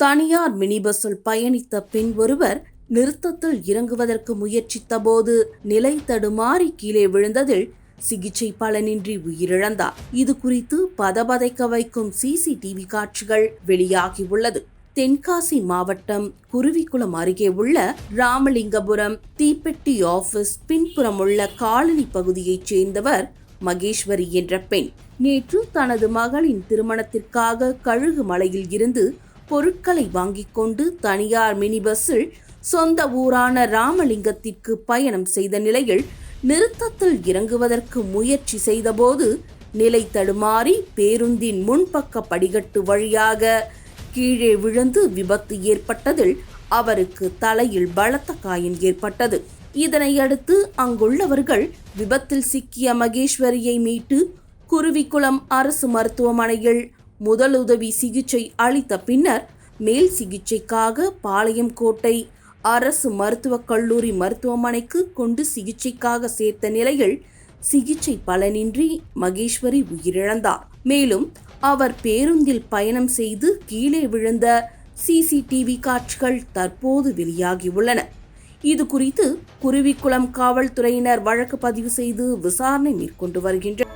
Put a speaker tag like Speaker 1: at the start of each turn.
Speaker 1: தனியார் மினி பஸ்ஸில் பயணித்த பெண் ஒருவர் நிறுத்தத்தில் இறங்குவதற்கு முயற்சித்தபோது நிலை தடுமாறி கீழே விழுந்ததில் சிகிச்சை பலனின்றி உயிரிழந்தார். இது குறித்து பதபதைக்க வைக்கும் சிசிடிவி காட்சிகள் வெளியாகியுள்ளது. தென்காசி மாவட்டம் குருவிக்குளம் அருகே உள்ள ராமலிங்கபுரம் தீப்பெட்டி ஆபீஸ் பின்புறம் உள்ள காலனி பகுதியைச் சேர்ந்தவர் மகேஸ்வரி என்ற பெண். நேற்று தனது மகளின் திருமணத்திற்காக கழுகு மலையில் இருந்து பொருட்களை வாங்கிக் கொண்டு தனியார் மினி பஸ்ஸில் சொந்த ஊரான ராமலிங்கத்திற்கு பயணம் செய்த நிலையில் நிறுத்தத்தில் இறங்குவதற்கு முயற்சி செய்தபோது நிலை தடுமாறி பேருந்தின் முன்பக்க படிகட்டு வழியாக கீழே விழுந்து விபத்து ஏற்பட்டதில் அவருக்கு தலையில் பலத்த காயம் ஏற்பட்டது. இதனையடுத்து அங்குள்ளவர்கள் விபத்தில் சிக்கிய மகேஸ்வரியை மீட்டு குருவிக்குளம் அரசு மருத்துவமனையில் முதலுதவி சிகிச்சை அளித்த பின்னர் மேல் சிகிச்சைக்காக பாளையங்கோட்டை அரசு மருத்துவக் கல்லூரி மருத்துவமனைக்கு கொண்டு சிகிச்சைக்காக சேர்த்த நிலையில் சிகிச்சை பலனின்றி மகேஸ்வரி உயிரிழந்தார். மேலும் அவர் பேருந்தில் பயணம் செய்து கீழே விழுந்த சிசிடிவி காட்சிகள் தற்போது வெளியாகியுள்ளன. இது குறித்து குருவிக்குளம் காவல்துறையினர் வழக்கு பதிவு செய்து விசாரணை மேற்கொண்டு வருகின்றனர்.